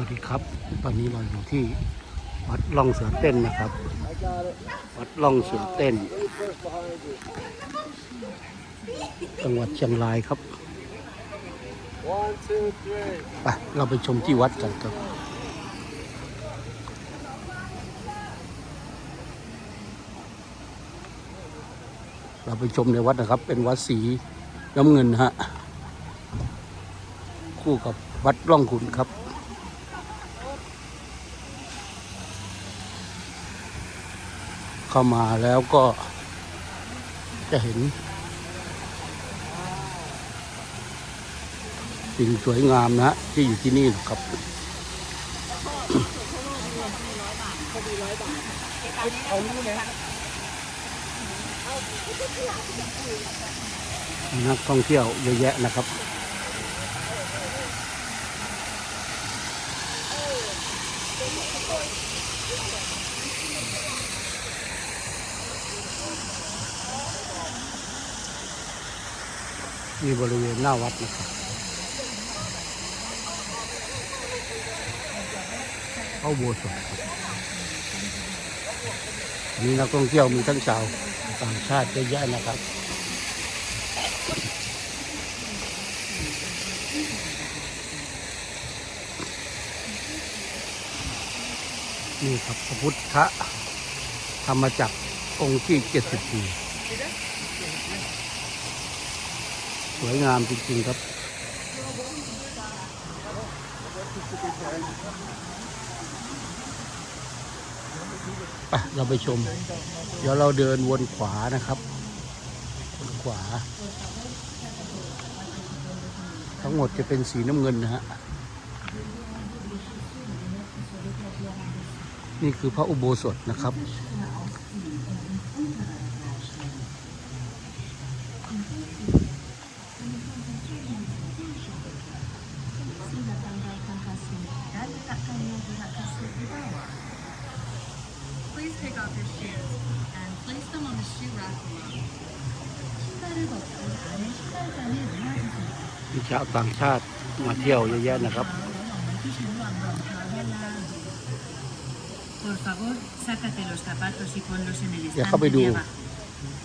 วัสดีครับ ตอนนี้เราอยู่ที่วัดล่องเสือเต้นนะครับ วัดล่องเสือเต้น จังหวัดเชียงรายครับไปเราไปชมที่วัดกันครับเราไปชมในวัดนะครับ เป็นวัดสีน้ำเงินฮะคู่กับวัดร่องขุนครับ เข้ามาแล้วก็จะเห็น สิ่งสวยงามนะที่อยู่ที่นี่นะครับนักท่องเที่ยวเยอะแยะนะครับ มีบริเวณหน้าวัดนะครับเข้าโบสถ์มีนักท่องเที่ยวมีทั้งชาวต่างชาติเยอะแยะนะครับนี่ครับพระพุทธธรรมจักรองค์ที่เจ็ดสิบปี สวยงามจริงๆครับไปเราไปชม เดี๋ยวเราเดินวนขวานะครับวนขวา ทั้งหมดจะเป็นสีน้ำเงินนะฮะ นี่คือพระอุโบสถนะครับ Please take off your shoes and place them on the shoe rack below. มีชาวต่างชาติมาเที่ยวเยอะแยะนะครับ Por favor, sácate los zapatos y ponlos en el เดี๋ยวเข้าไป estante ดู de abajo.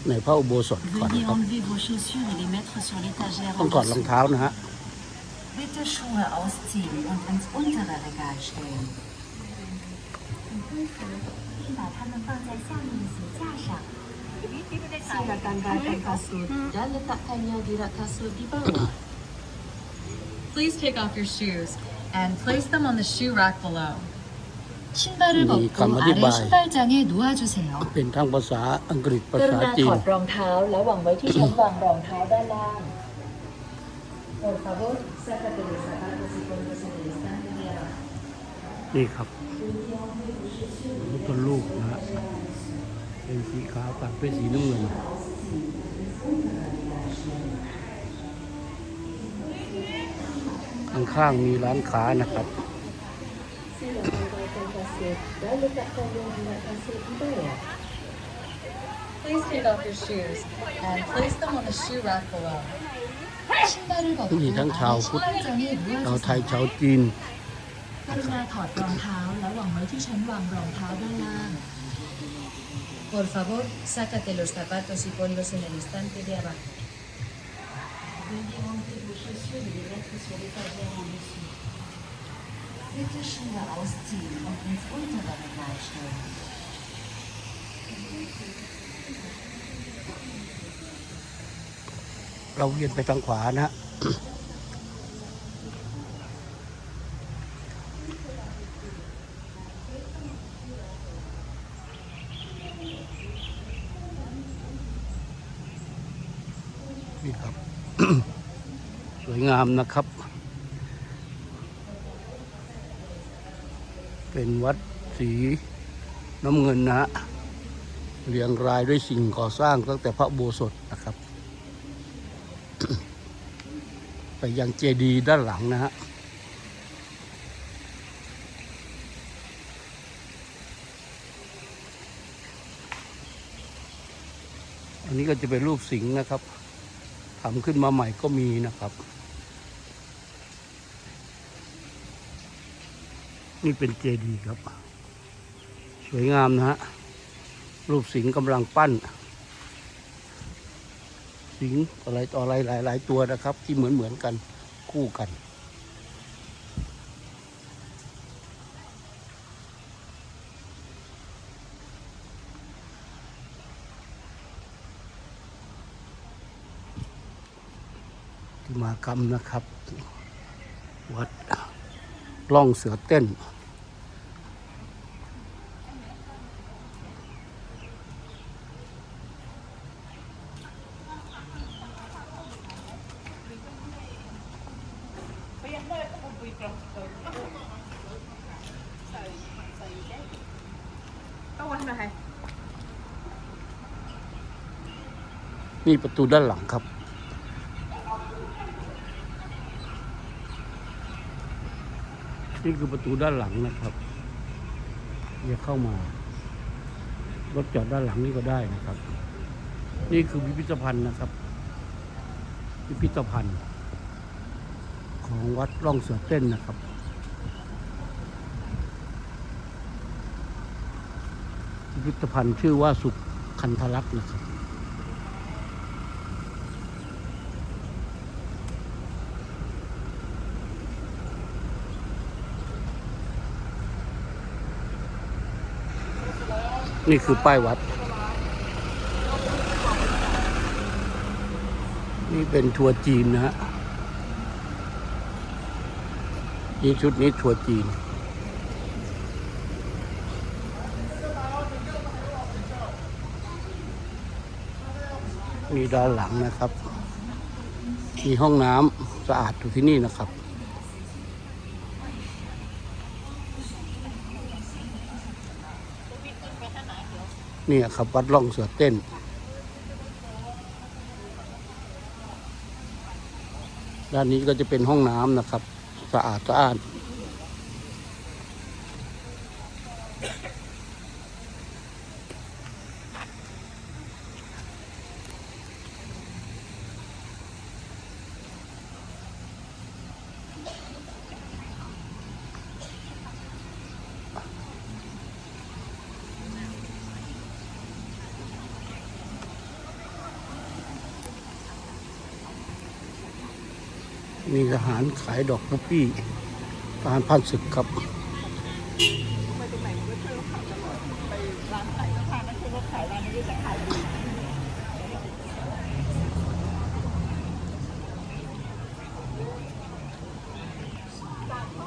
ในพระอุโบสถก่อนนะ Veuillez ครับ enlever vos chaussures et les mettre sur l'étagère ต้อง en ถอดรอง dessous. เท้านะฮะ Bitte Schuhe ausziehen und ins untere Regal stellen. 把它们放在下面的鞋 架上。 Silakan raihkan kasut dan letakkannya di rak kasut di bawah. Please take off your shoes and place them on the shoe rack below. 신발을 이 벗고 가마디바이. 아래 신발장에 놓아주세요. เป็นทั้งภาษาอังกฤษภาก รุ ษา ณา จี ถ น อดรองเท้าแล้ววางไว้ที่ชั้นวางรองเท้าด้านล่าง Por favor, sácate los zapatos y ponlos en el estante de abajo. นี่ครับพุทธรูปนะฮะ เป็นสีขาวตัดด้วยสีน้ำเงินข้างๆมีร้านค้านะครับ Please มีทั้งชาวพุทธชาวไทยชาวจีนกรุณาถอดรองเท้าแล้ววางไว้ที่ชั้นวางรองเท้าด้านล่าง Por favor, sácate los zapatos y ponlos en el estante de abajo. Bitte Schuhe ausziehen und ins untere Regal stellen. เราเวียนไปทางขวานะ วยงามนะครับ เป็นวัดสีน้ำเงินนะฮะเรียงรายด้วยสิ่งก่อสร้างตั้งแต่พระโบสถนะครับ ไปยังเจดีย์ด้านหลังนะฮะอันนี้ก็จะเป็นรูปสิงห์นะครับทำขึ้นมาใหม่ก็มีนะครับ นี่เป็นเจดีย์ครับ สวยงามนะฮะ รูปสิงห์กำลังปั้น สิงห์อะไรต่ออะไรหลายๆตัวนะครับ ที่เหมือนเหมือนกันคู่กัน ที่มากรรมนะครับ วัด ล่องเสือเต้น นี่ประตูด้านหลังครับ นี่คือประตูด้านหลังนะครับจะเข้ามารถจอดด้านหลังนี่ก็ได้นะครับ นี่คือพิพิธภัณฑ์นะครับ พิพิธภัณฑ์ ของวัดร่องเสือเต้นนะครับพิพิธภัณฑ์ชื่อว่าสุขคันธลักษณ์นะครับ นี่คือป้ายวัด นี่เป็นทัวร์จีนนะฮะนี่ชุดนี้ทัวร์จีน มีด้านหลังนะครับ มีห้องน้ำสะอาดอยู่ที่นี่นะครับ นี่ยครับ วัดล่องเสือเต้น ด้านนี้ก็จะเป็นห้องน้ำนะครับ สะอาดสะอาด มีทหารขายดอกพุปปี้ทหารพันศึกครับ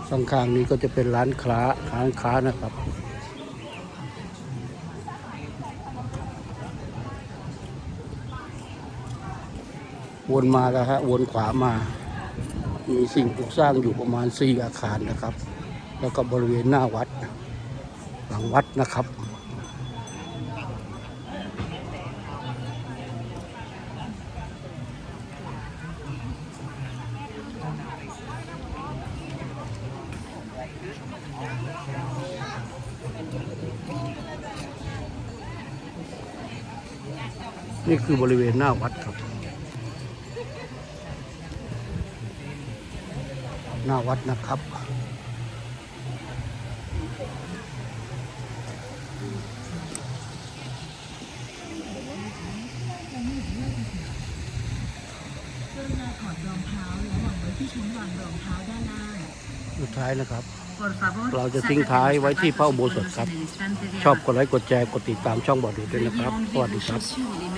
ข้างๆนี้ก็จะเป็นร้านค้าร้านค้านะครับวนมาแล้วฮะวนขวามา มีสิ่งปลูกสร้างอยู่ประมาณสี่อาคารนะครับ แล้วก็บริเวณหน้าวัดหลังวัดนะครับนี่คือบริเวณหน้าวัดครับ หน้าวัดนะครับกรุณาถอดรองเท้าและวางไว้ที่ชั้นวางรองเท้าด้านล่างสุดท้ายนะครับ Por favor, เราจะทิ้งท้ายไว้ที่พระอุโบสถครับ sácate los zapatos en el estante de ชอบกดไลค์กดแชร์กดติดตามช่องบอดดูด้วยนะครับ สวัสดีครับ Chaussures et les